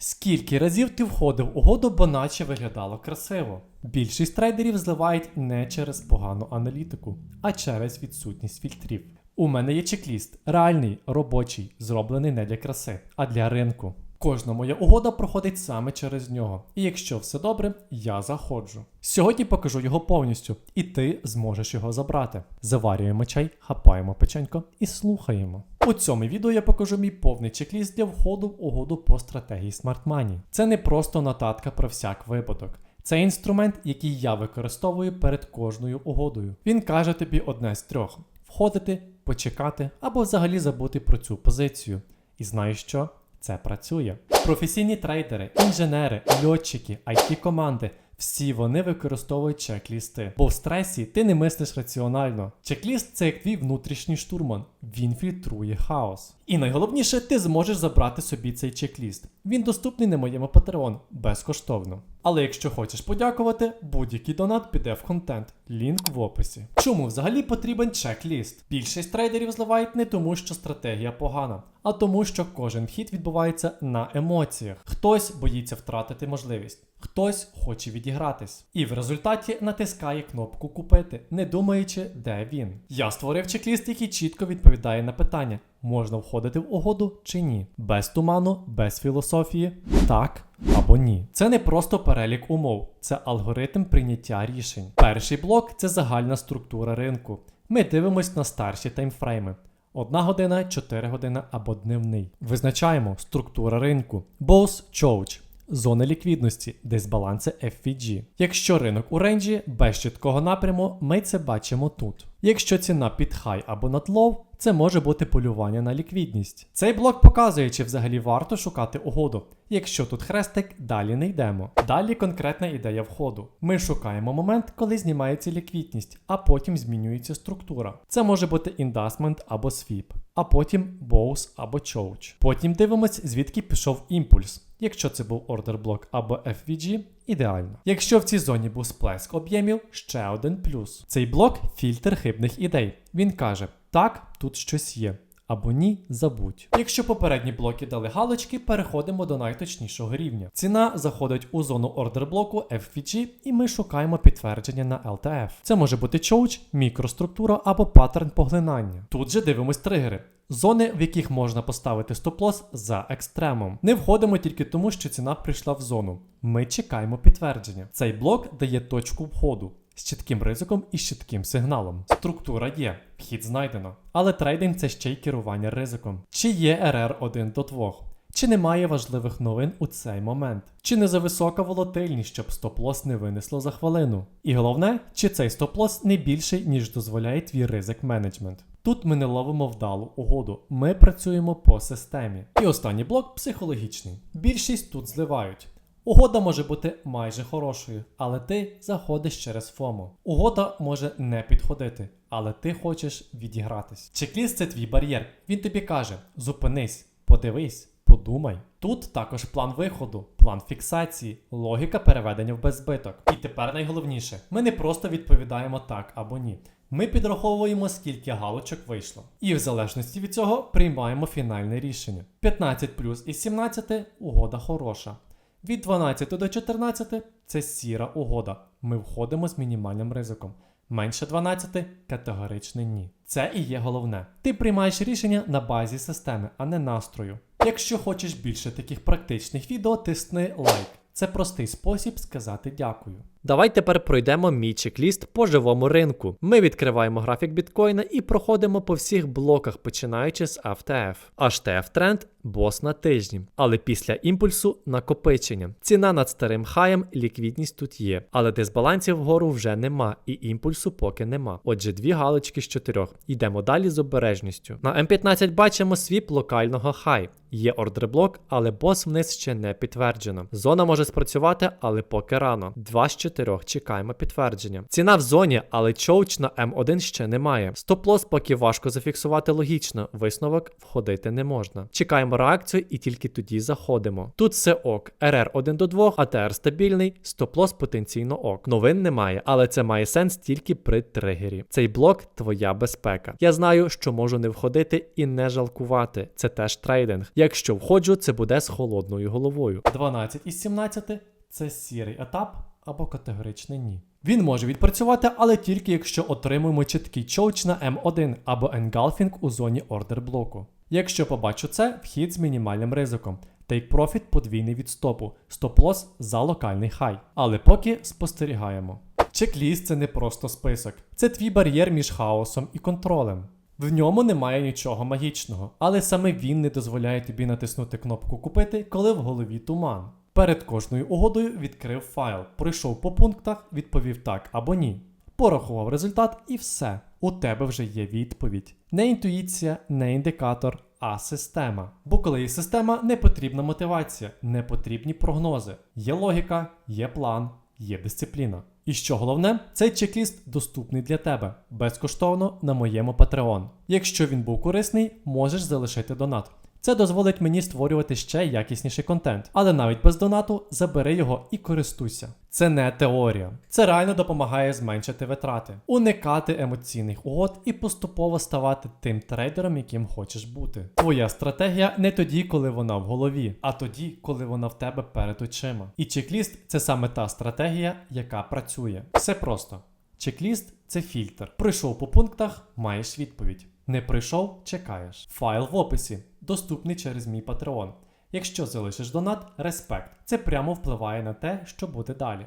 Скільки разів ти входив у угоду, бо наче виглядало красиво? Більшість трейдерів зливають не через погану аналітику, а через відсутність фільтрів. У мене є чек-ліст, реальний, робочий, зроблений не для краси, а для ринку. Кожна моя угода проходить саме через нього, і якщо все добре, я заходжу. Сьогодні покажу його повністю, і ти зможеш його забрати. Заварюємо чай, хапаємо печенько і слухаємо. У цьому відео я покажу мій повний чек-ліст для входу в угоду по стратегії Smart Money. Це не просто нотатка про всяк випадок. Це інструмент, який я використовую перед кожною угодою. Він каже тобі одне з трьох: входити, почекати або взагалі забути про цю позицію. І знаєш що? Це працює. Професійні трейдери, інженери, льотчики, it команди всі вони використовують чек-лісти. Бо в стресі ти не мислиш раціонально. Чек-ліст це як твій внутрішній штурман. Він фільтрує хаос. І найголовніше, ти зможеш забрати собі цей чек-ліст. Він доступний на моєму Patreon безкоштовно. Але якщо хочеш подякувати, будь-який донат піде в контент. Лінк в описі. Чому взагалі потрібен чек-ліст? Більшість трейдерів зливають не тому, що стратегія погана, а тому, що кожен вхід відбувається на емоціях. Хтось боїться втратити можливість, хтось хоче відігратись. І в результаті натискає кнопку купити, не думаючи, де він. Я створив чек-ліст, який чітко відповідає на питання: можна входити в угоду чи ні. Без туману, без філософії, так або ні. Це не просто перелік умов, це алгоритм прийняття рішень. Перший блок це загальна структура ринку. Ми дивимось на старші таймфрейми. Одна година, 4 години або дневний. Визначаємо структура ринку. Boss Choach. Зони ліквідності, дисбаланси FVG. Якщо ринок у ренджі без чіткого напряму, ми це бачимо тут. Якщо ціна під хай або над лоу, це може бути полювання на ліквідність. Цей блок показує, чи взагалі варто шукати угоду. Якщо тут хрестик, далі не йдемо. Далі конкретна ідея входу. Ми шукаємо момент, коли знімається ліквідність, а потім змінюється структура. Це може бути індасмент або свіп, а потім боус або choach. Потім дивимось, звідки пішов імпульс. Якщо це був ордер блок або FVG, ідеально. Якщо в цій зоні був сплеск об'ємів, ще один плюс. Цей блок фільтр хибних ідей. Він каже: так, тут щось є. Або ні, забудь. Якщо попередні блоки дали галочки, переходимо до найточнішого рівня. Ціна заходить у зону ордер блоку FVG, і ми шукаємо підтвердження на LTF. Це може бути choach, мікроструктура або паттерн поглинання. Тут же дивимось тригери. Зони, в яких можна поставити стоп-лосс за екстремом. Не входимо тільки тому, що ціна прийшла в зону. Ми чекаємо підтвердження. Цей блок дає точку входу з чітким ризиком і з чітким сигналом. Структура є, вхід знайдено. Але трейдинг це ще й керування ризиком. Чи є РР 1 до 2? Чи немає важливих новин у цей момент? Чи не за висока волатильність, щоб стоп-лосс не винесло за хвилину? І головне, чи цей стоп-лосс не більший, ніж дозволяє твій ризик менеджмент? Тут ми не ловимо вдалу угоду, ми працюємо по системі. І останній блок психологічний. Більшість тут зливають. Угода може бути майже хорошою, але ти заходиш через ФОМО. Угода може не підходити, але ти хочеш відігратись. Чек-ліст це твій бар'єр. Він тобі каже: зупинись, подивись, подумай. Тут також план виходу, план фіксації, логіка переведення в беззбиток. І тепер найголовніше: ми не просто відповідаємо так або ні. Ми підраховуємо, скільки галочок вийшло. І в залежності від цього приймаємо фінальне рішення. 15 плюс із 17 угода хороша. Від 12 до 14 це сіра угода. Ми входимо з мінімальним ризиком. Менше 12 категоричне ні. Це і є головне. Ти приймаєш рішення на базі системи, а не настрою. Якщо хочеш більше таких практичних відео, тисни лайк. Це простий спосіб сказати дякую. Давай тепер пройдемо мій чек-ліст по живому ринку. Ми відкриваємо графік біткоїна і проходимо по всіх блоках, починаючи з FTF. HTF тренд бос на тижні, але після імпульсу накопичення. Ціна над старим хаєм, ліквідність тут є, але дисбалансів вгору вже нема, і імпульсу поки нема. Отже, дві галочки з чотирьох. Йдемо далі з обережністю. На М15 бачимо свіп локального хай. Є ордерблок, але бос вниз ще не підтверджено. Зона може спрацювати, але поки рано. 2 з 4 чотирьох чекаємо підтвердження. Ціна в зоні, але чоуч на М1 ще немає. Стоп-лос поки важко зафіксувати логічно, висновок входити не можна. Чекаємо реакцію і тільки тоді заходимо. Тут все ок, РР 1 до 2, АТР стабільний, стоп-лос потенційно ок. Новин немає, але це має сенс тільки при тригері. Цей блок твоя безпека. Я знаю, що можу не входити і не жалкувати. Це теж трейдинг. Якщо входжу, це буде з холодною головою. 12 із 17 це сірий етап або категоричне ні. Він може відпрацювати, але тільки якщо отримуємо чіткий чоуч на М1 або engulfing у зоні ордер блоку. Якщо побачу це, вхід з мінімальним ризиком. Take profit подвійний від стопу, стоп-лосс за локальний хай. Але поки спостерігаємо. Чек-ліст це не просто список, це твій бар'єр між хаосом і контролем. В ньому немає нічого магічного, але саме він не дозволяє тобі натиснути кнопку Купити, коли в голові туман. Перед кожною угодою відкрив файл, пройшов по пунктах, відповів так або ні. Порахував результат і все. У тебе вже є відповідь. Не інтуїція, не індикатор, а система. Бо коли є система, не потрібна мотивація, не потрібні прогнози. Є логіка, є план, є дисципліна. І що головне, цей чек-ліст доступний для тебе безкоштовно на моєму Patreon. Якщо він був корисний, можеш залишити донат. Це дозволить мені створювати ще якісніший контент, але навіть без донату забери його і користуйся. Це не теорія, це реально допомагає зменшити витрати, уникати емоційних угод і поступово ставати тим трейдером, яким хочеш бути. Твоя стратегія не тоді, коли вона в голові, а тоді, коли вона в тебе перед очима. І чек-ліст це саме та стратегія, яка працює. Все просто. Чек-ліст це фільтр. Прийшов по пунктах, маєш відповідь. Не прийшов, чекаєш. Файл в описі, доступний через мій Patreon. Якщо залишиш донат, респект. Це прямо впливає на те, що буде далі.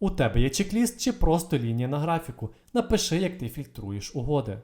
У тебе є чек-ліст чи просто лінія на графіку. Напиши, як ти фільтруєш угоди.